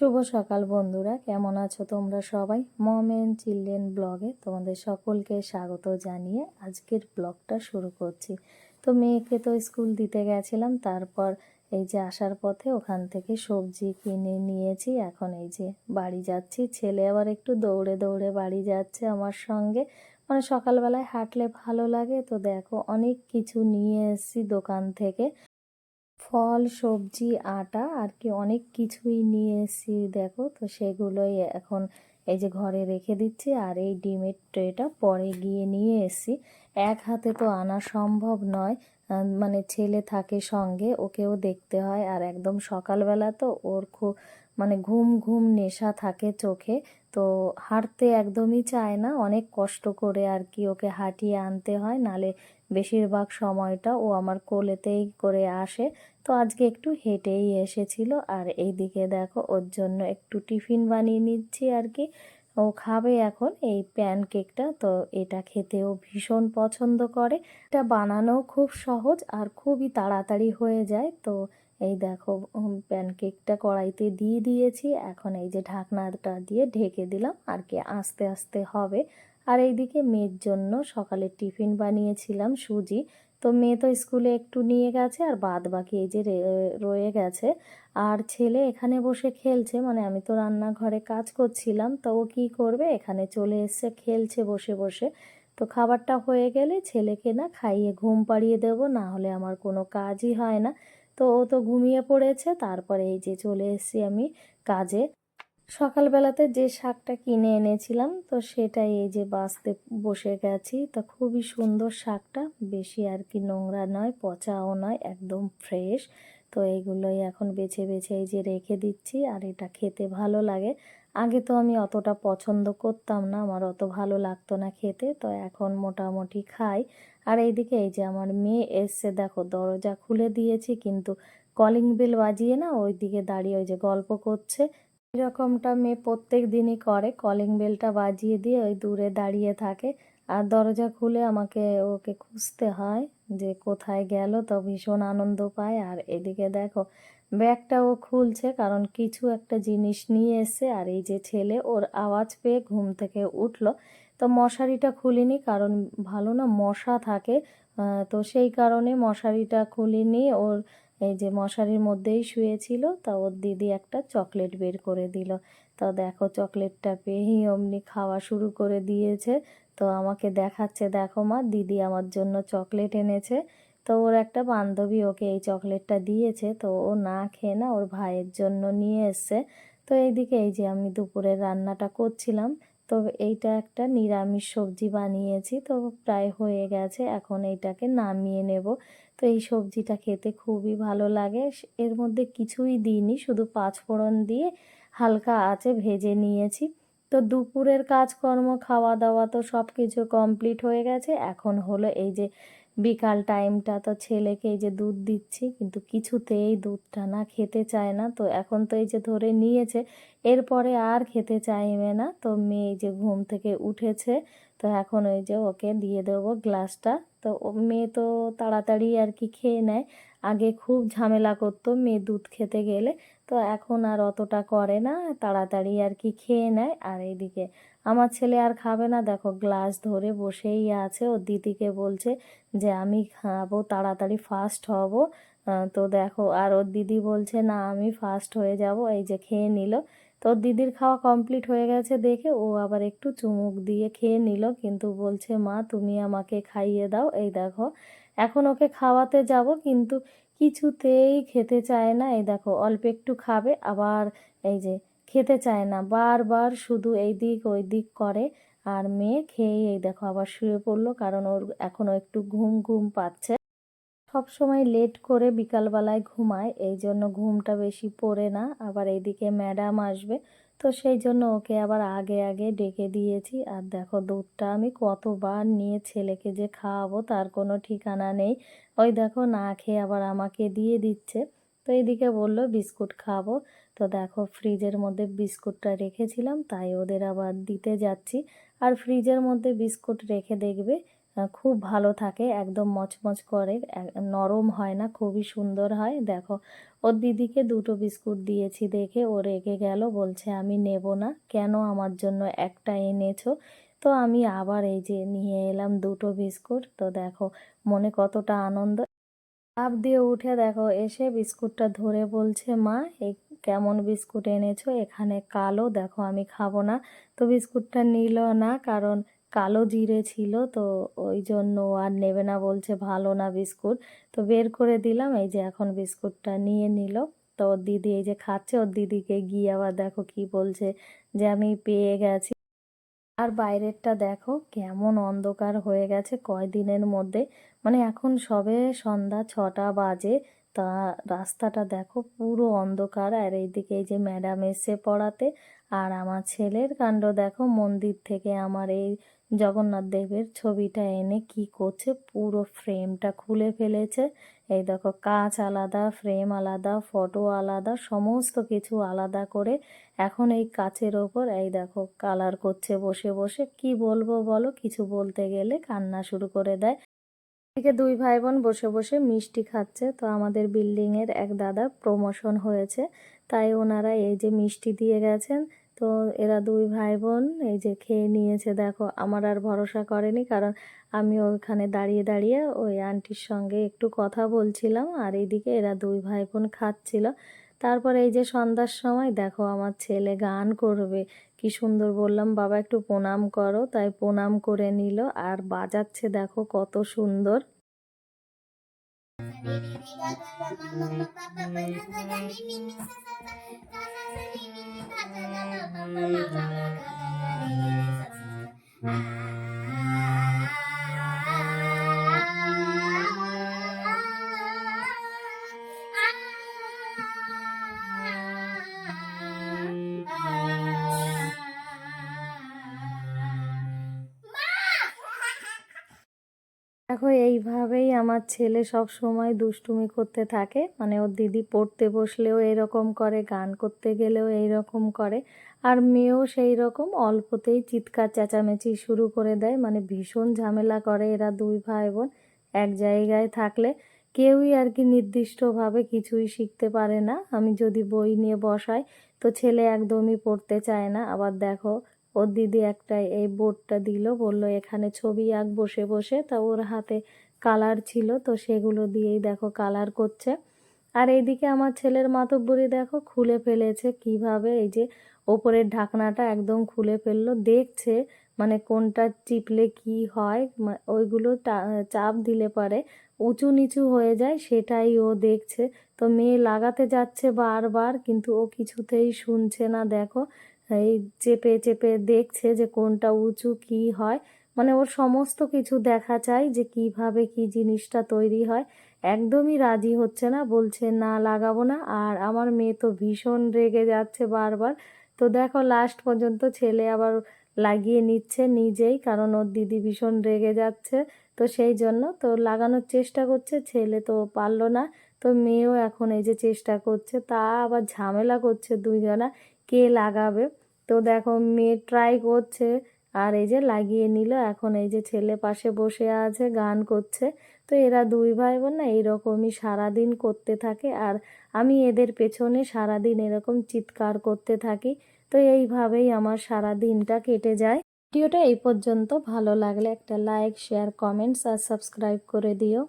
শুভ সকাল বন্ধুরা, কেমন আছো তোমরা সবাই? মম এন্ড চিলড্রেন ব্লগে তোমাদের সকলকে স্বাগত জানিয়ে আজকের ব্লগটা শুরু করছি। তো মেয়েকে তো স্কুল দিতে গেছিলাম, তারপর এই যে আসার পথে ওখান থেকে সবজি কিনে নিয়েছি, এখন এই যে বাড়ি যাচ্ছি। ছেলে আবার একটু দৌড়ে দৌড়ে বাড়ি যাচ্ছে আমার সঙ্গে। মানে সকালবেলায় হাঁটলে ভালো লাগে। তো দেখো, অনেক কিছু নিয়ে এসেছি দোকান থেকে। ফল, সবজি, আটা আর কি অনেক কিছুই নিয়ে এসেছি, দেখো। তো সেগুলোই এখন এই যে ঘরে রেখে দিচ্ছি আর এই ডিমের ট্রেটা পরে গিয়ে নিয়ে এসেছি। এক হাতে তো আনা সম্ভব নয় মানে ছেলে থাকে সঙ্গে, ওকেও দেখতে হয়। আর একদম সকালবেলা তো ওর খুব মানে ঘুম ঘুম নেশা থাকে চোখে। তো হাঁটতে একদমই চায় না। অনেক কষ্ট করে আর কি ওকে হাঁটিয়ে আনতে হয়, নালে বেশিরভাগ সময়টা ও আমার কোলেতেই করে আসে। তো আজকে একটু হেঁটেই এসেছিল। আর এইদিকে দেখো, ওর জন্য একটু টিফিন বানিয়ে নিচ্ছি আর কি। ও খাবে এখন এই প্যানকেকটা। তো এটা খেতেও ভীষণ পছন্দ করে। এটা বানানো খুব সহজ আর খুবই তাড়াতাড়ি হয়ে যায়। তো এই দেখো প্যানকেকটা কড়াইতে দিয়ে দিয়েছি। এখন এই যে ঢাকনাটা দিয়ে ঢেকে দিলাম, আর কি আস্তে আস্তে হবে। আর এইদিকে মেয়ের জন্য সকালে টিফিন বানিয়েছিলাম সুজি। তো মেয়ে তো স্কুলে একটু নিয়ে গেছে, আর বাদ বাকি এই যে রয়ে গেছে। আর ছেলে এখানে বসে খেলছে মানে আমি তো রান্নাঘরে কাজ করছিলাম, তো ও কী করবে? এখানে চলে এসছে, খেলছে বসে বসে। তো খাবারটা হয়ে গেলে ছেলেকে না খাইয়ে ঘুম পাড়িয়ে দেবো, না হলে আমার কোনো কাজই হয় না। তো ও তো ঘুমিয়ে পড়েছে, তারপরে এই যে চলে এসেছি আমি কাজে। সকালবেলাতে যে শাকটা কিনে এনেছিলাম, তো সেটাই এই যে বাঁচতে বসে গেছি। তো খুবই সুন্দর শাকটা, বেশি আর কি নোংরা নয়, পচাও নয়, একদম ফ্রেশ। তো এইগুলোই এখন বেছে বেছে এই যে রেখে দিচ্ছি, আর এটা খেতে ভালো লাগে। আগে তো আমি অতটা পছন্দ করতাম না, আমার অত ভালো লাগতো না খেতে, তো এখন মোটামুটি খাই। আর এইদিকে এই যে আমার মেয়ে এসছে, দেখো দরজা খুলে দিয়েছি, কিন্তু কলিং বেল বাজিয়ে না ওই দিকে দাঁড়িয়ে ওই যে গল্প করছে। এরকমটা মেয়ে প্রত্যেক দিনই করে কলিং বেলটা বাজিয়ে দিয়ে ওই দূরে দাঁড়িয়ে থাকে। আর দরজা খুলে আমাকে, ওকে খুঁজতে হয় যে কোথায় গেল, তো ভীষণ আনন্দ পায়। আর এদিকে দেখো ব্যাগটা ও খুলছে, কারণ কিছু একটা জিনিস নিয়ে এসে আর এই যে ছেলে ওর আওয়াজ পেয়ে ঘুম থেকে উঠল। তো মশারিটা খুলিনি, কারণ ভালো না মশা থাকে। তো সেই কারণে মশারিটা খুলিনি। ওর এই যে মশারির মধ্যেই শুয়েছিল, তা ওর দিদি একটা চকলেট বের করে দিল। তো দেখো চকলেটটা পেয়েই অমনি খাওয়া শুরু করে দিয়েছে। তো আমাকে দেখাচ্ছে, দেখো মা, দিদি আমার জন্য চকলেট এনেছে। তো ওর একটা বান্ধবী ওকে এই চকলেটটা দিয়েছে, তো ও না খেয়ে না ওর ভাইয়ের জন্য নিয়ে এসছে। তো এইদিকে এই যে আমি দুপুরের রান্নাটা করছিলাম, তো এইটা একটা নিরামিষ সবজি বানিয়েছি, তো প্রায় হয়ে গেছে, এখন এইটাকে নামিয়ে নেব। তো এই সবজিটা খেতে খুবই ভালো লাগে এর মধ্যে কিছুই দিইনি, শুধু পাঁচফোড়ন দিয়ে হালকা আঁচে ভেজে নিয়েছি। তো দুপুরের কাজকর্ম খাওয়া দাওয়া তো সব কিছু কমপ্লিট হয়ে গেছে। এখন হলো এই যে বিকাল টাইমটা তো ছেলেকে এই যে দুধ দিচ্ছি, কিন্তু কিছুতেই দুধটা না খেতে চায় না। তো এখন তো এই যে ধরে নিয়েছে, এরপরে আর খেতে চাইবে না। তো মেয়ে এই যে ঘুম থেকে উঠেছে, তো এখন ওই যে ওকে দিয়ে দেবো গ্লাসটা। তো মেয়ে তো তাড়াতাড়ি আর কি খেয়ে নেয়। আগে খুব ঝামেলা করতো মেয়ে দুধ খেতে গেলে। তো এখন আর অতটা করে না, তাড়াতাড়ি আর কি খেয়ে নেয়। আর এইদিকে আমার ছেলে আর খাবে না, দেখো গ্লাস ধরে বসেই আছে। ও দিদিকে বলছে যে, আমি খাব, তাড়াতাড়ি ফাস্ট হব। তো দেখো, আর ওর দিদি বলছে, না, আমি ফাস্ট হয়ে যাব। এই যে খেয়ে নিল। তো দিদির খাওয়া কমপ্লিট হয়ে গেছে দেখে ও আবার একটু চুমুক দিয়ে খেয়ে নিল। কিন্তু বলছে, মা, তুমি আমাকে খাইয়ে দাও। এই দেখো এখন ওকে খাওয়াতে যাব, কিন্তু কিছুতেই খেতে চায় না। এই দেখো, অল্প একটু খাবে, আবার এই যে খেতে চায় না, বারবার শুধু এই দিক ওই দিক করে। আর মেয়ে খেয়েই এই দেখো, আবার শুয়ে পড়ল, কারণ ওর এখনও একটু ঘুম ঘুম পাচ্ছে। সব সময় লেট করে বিকালবেলায় ঘুমায়, এই জন্য ঘুমটা বেশি পড়ে না। আবার এইদিকে ম্যাডাম আসবে তো সেই জন্য ওকে আবার আগে আগে ডেকে দিয়েছি। আর দেখো দুধটা আমি কতবার নিয়ে ছেলেকে যে খাওয়াবো তার কোনো ঠিকানা নেই। ওই দেখো না খেয়ে আবার আমাকে দিয়ে দিচ্ছে। তো এইদিকে বলল, বিস্কুট খাব। তো দেখো ফ্রিজের মধ্যে বিস্কুটটা রেখেছিলাম, তাই ওদের আবার দিতে যাচ্ছি। আর ফ্রিজের মধ্যে বিস্কুট রেখে দেখবে খুব ভালো থাকে, একদম মচমচ করে নরম হয় না, খুবই সুন্দর হয়। দেখো, ওর দিদিকে দুটো বিস্কুট দিয়েছি দেখে ও রেগে গেল, বলছে, আমি নেব না, কেন আমার জন্য একটা এনেছো? তো আমি আবার এই যে নিয়ে এলাম দুটো বিস্কুট। তো দেখো, মনে কতটা আনন্দ। আপ দিয়ে উঠে দেখো, এসে বিস্কুটটা ধরে বলছে, মা এই কেমন বিস্কুট এনেছো? এখানে কালো, দেখো, আমি খাব না। তো বিস্কুটটা নিল না, কারণ কালো জিরে ছিল, তো ওই জন্য আর নেবে না, বলছে ভালো না বিস্কুট। তো বের করে দিলাম, এই যে এখন বিস্কুটটা নিয়ে নিল। তো ওর দিদি এই যে খাচ্ছে, ওর দিদিকে গিয়ে আবার দেখো কি বলছে যে আমি পেয়ে গেছি। আর বাইরেরটা দেখো কেমন অন্ধকার হয়ে গেছে কয়দিনের মধ্যে। মানে এখন সবে সন্ধ্যা ছটা বাজে, তা রাস্তাটা দেখো পুরো অন্ধকার। আর এইদিকে এই যে ম্যাডাম এসে পড়াতে, আর আমার ছেলের কাণ্ড দেখো মন্দির থেকে আমার এই জগন্নাথ দেবের ছবিটা এনে কি করছে, পুরো ফ্রেমটা খুলে ফেলেছে। এই দেখো কাঁচ আলাদা ফ্রেম আলাদা ফটো আলাদা, সমস্ত কিছু আলাদা করে এখন এই কাচের ওপর এই দেখো কালার করছে বসে বসে। কি বলব বলো, কিছু বলতে গেলে কান্না শুরু করে দেয়। এদিকে দুই ভাই বোন বসে বসে মিষ্টি খাচ্ছে। তো আমাদের বিল্ডিংয়ের এক দাদা প্রমোশন হয়েছে। তাই ওনারা এই যে মিষ্টি দিয়ে গেছেন তো এরা দুই ভাই বোন এই যে খেয়ে নিয়েছে, দেখো, আমার আর ভরসা করেনি কারণ আমি ওইখানে দাঁড়িয়ে দাঁড়িয়ে ওই আন্টির সঙ্গে একটু কথা বলছিলাম আর এইদিকে এরা দুই ভাই বোন খাচ্ছিল। তারপরে এই যে সন্ধ্যার সময়, দেখো, আমার ছেলে গান করবে। কি সুন্দর বললাম, বাবা, একটু প্রণাম করো। তাই প্রণাম করে নিল আর বাজাচ্ছে, দেখো, কত সুন্দর। Ah. দেখো এইভাবেই আমার ছেলে সব সময় দুষ্টুমি করতে থাকে। মানে ওর দিদি পড়তে বসলেও এরকম করে, গান করতে গেলেও এইরকম করে। আর মেয়েও সেই রকম অল্পতেই চিৎকার চেঁচামেচি শুরু করে দেয়। মানে ভীষণ ঝামেলা করে এরা দুই ভাই বোন এক জায়গায় থাকলে। কেউই আর কি নির্দিষ্টভাবে কিছুই শিখতে পারে না। আমি যদি বই নিয়ে বসাই তো ছেলে একদমই পড়তে চায় না। আবার দেখো ওর দিদি একটা এই বোর্ডটা দিল, বলল, এখানে ছবি আঁক বসে বসে। তা ওর হাতে কালার ছিল, তো সেগুলো দিয়েই দেখো কালার করছে। আর এইদিকে আমার ছেলের মাতব্বরি দেখো, খুলে ফেলেছে কীভাবে, এই যে ওপরের ঢাকনাটা একদম খুলে ফেলল, দেখছে মানে কোনটা চিপলে কি হয় ওইগুলো চাপ দিলে পারে, উঁচু নিচু হয়ে যায়, সেটাই ও দেখছে। তো মেয়ে লাগাতে যাচ্ছে বারবার, কিন্তু ও কিছুতেই শুনছে না, দেখো। এই চেপে চেপে দেখছে যে কোনটা উঁচু কি হয়। মানে ওর সমস্ত কিছু দেখা চাই যে কীভাবে কি জিনিসটা তৈরি হয়। একদমই রাজি হচ্ছে না, বলছে, না, লাগাবো না। আর আমার মেয়ে তো ভীষণ রেগে যাচ্ছে বারবার। তো দেখো লাস্ট পর্যন্ত ছেলে আবার লাগিয়ে নিচ্ছে নিজেই, কারণ ওর দিদি ভীষণ রেগে যাচ্ছে। তো সেই জন্য তো লাগানোর চেষ্টা করছে, ছেলে তো পারল না। তো মেয়েও এখন এই যে চেষ্টা করছে, তা আবার ঝামেলা করছে দুইজনা, কে লাগাবে? তো দেখো মেয়ে ট্রাই করছে। আর এই যে লাগিয়ে নিল, এখন এই যে ছেলে পাশে বসে আছে, গান করছে। তো এরা দুই ভাই বোন না এইরকমই সারাদিন করতে থাকে। আর আমি এদের পেছনে সারাদিন এরকম চিৎকার করতে থাকি। তো এইভাবেই আমার সারা দিনটা কেটে যায়। ভিডিওটা এই পর্যন্ত। ভালো লাগলে একটা লাইক শেয়ার কমেন্টস আর সাবস্ক্রাইব করে দিও।